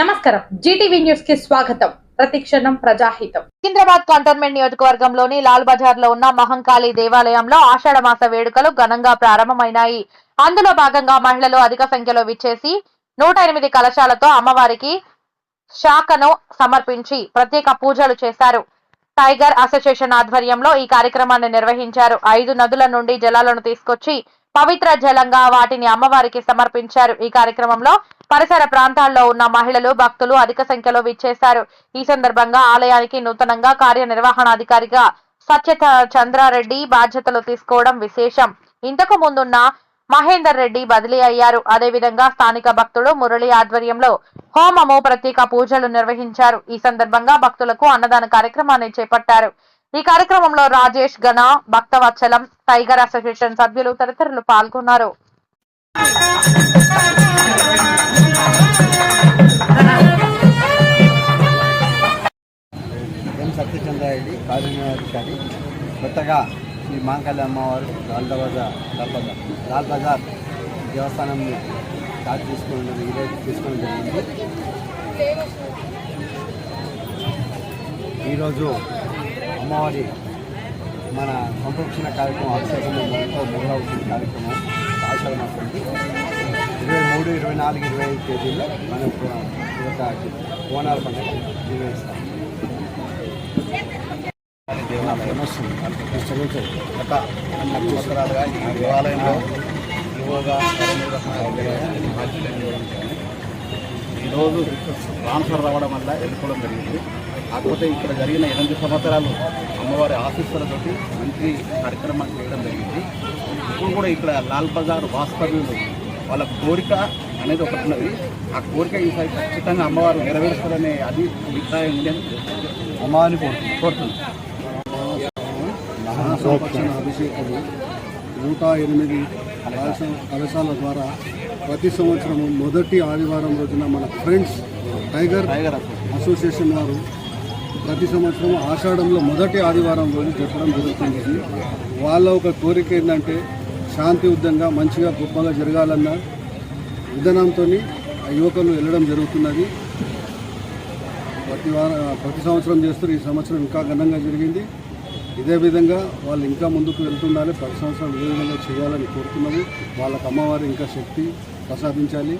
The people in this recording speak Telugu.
నమస్కారం. జీటీవీ న్యూస్కి స్వాగతం. ప్రతిక్షణం ప్రజాహితం. సికింద్రాబాద్ కంటోన్మెంట్ నియోజకవర్గంలోని లాల్ బజార్లో ఉన్న మహంకాళి దేవాలయంలో ఆషాఢ మాస వేడుకలు ఘనంగా ప్రారంభమైనాయి. అందులో భాగంగా మహిళలు అధిక సంఖ్యలో విచ్చేసి నూట ఎనిమిది కలశాలతో అమ్మవారికి శాఖను సమర్పించి ప్రత్యేక పూజలు చేశారు. టైగర్ అసోసియేషన్ ఆధ్వర్యంలో ఈ కార్యక్రమాన్ని నిర్వహించారు. ఐదు నదుల నుండి జలాలను తీసుకొచ్చి పవిత్ర జలంగా వాటిని అమ్మవారికి సమర్పించారు. ఈ కార్యక్రమంలో పరిసర ప్రాంతాల్లో ఉన్న మహిళలు భక్తులు అధిక సంఖ్యలో విచ్చేశారు. ఈ సందర్భంగా ఆలయానికి నూతనంగా కార్యనిర్వహణాధికారిగా సత్యత చంద్రారెడ్డి బాధ్యతలు తీసుకోవడం విశేషం. ఇంతకు ముందున్న మహేందర్ రెడ్డి బదిలీ అయ్యారు. అదేవిధంగా స్థానిక భక్తుడు మురళి ఆధ్వర్యంలో హోమము ప్రత్యేక పూజలు నిర్వహించారు. ఈ సందర్భంగా భక్తులకు అన్నదాన కార్యక్రమాన్ని చేపట్టారు. ఈ కార్యక్రమంలో రాజేష్ గణ భక్తవత్సలం టైగర్ అసోసియేషన్ సభ్యులు తదితరులు పాల్గొన్నారు. ఎం సత్యచంద్రారెడ్డి కార్యనిర్వహణాధికారి కొత్తగా శ్రీ మాంకాళి అమ్మవారు లాల్ బజార్ లాల్ బజార్ లాల్ బజార్ దేవస్థానంని స్టార్ట్ తీసుకుని ఈరోజు తీసుకోవడం జరిగింది. ఈరోజు అమ్మవారి మన సంరక్షణ కార్యక్రమం అభిషేకంతో మొదలవుతున్న కార్యక్రమం. ఆషాఢ మాసంకి ఇరవై మూడు ఇరవై నాలుగు ఇరవై ఐదు తేదీల్లో మనం ఈ యొక్క బోనాల పండుగ నిర్వహిస్తాం. గత రెండు సంవత్సరాలుగా ఈ దేవాలయంలో యువగా ఈరోజు ట్రాన్స్ఫర్ రావడం వల్ల ఎదుర్కోవడం జరిగింది. కాకపోతే ఇక్కడ జరిగిన ఎనిమిది సంవత్సరాలు అమ్మవారి ఆశీస్సులతోటి మంచి కార్యక్రమాలు చేయడం జరిగింది. ఇప్పుడు కూడా ఇక్కడ లాల్ బజార్ వాస్తవ్యులు వాళ్ళ కోరిక అనేది ఒకటి ఉన్నది. ఆ కోరిక ఈసారి ఖచ్చితంగా అమ్మవారు నెరవేరుస్తారనే అది అభిప్రాయం ఉంది అని అమ్మవారిని కోరుతున్నాం కోరుతున్నాను అభిషేకము నూట ఎనిమిది కలశాల ద్వారా ప్రతి సంవత్సరం మొదటి ఆదివారం రోజున మన ఫ్రెండ్స్ టైగర్ టైగర్ అసోసియేషన్ వారు ప్రతి సంవత్సరం ఆషాఢంలో మొదటి ఆదివారం రోజు చెప్పడం జరుగుతుంది. వాళ్ళ ఒక కోరిక ఏంటంటే శాంతియుద్ధంగా మంచిగా గొప్పగా జరగాలన్న విధానంతో ఆ యువకులు వెళ్ళడం జరుగుతున్నది. ప్రతి వారం ప్రతి సంవత్సరం చేస్తారు. ఈ సంవత్సరం ఇంకా ఘనంగా జరిగింది. ఇదే విధంగా వాళ్ళు ఇంకా ముందుకు వెళ్తుండాలి. ప్రతి సంవత్సరం ఇదే విధంగా చేయాలని కోరుతున్నాము వాళ్ళకి అమ్మవారు ఇంకా శక్తి ప్రసాదించాలి.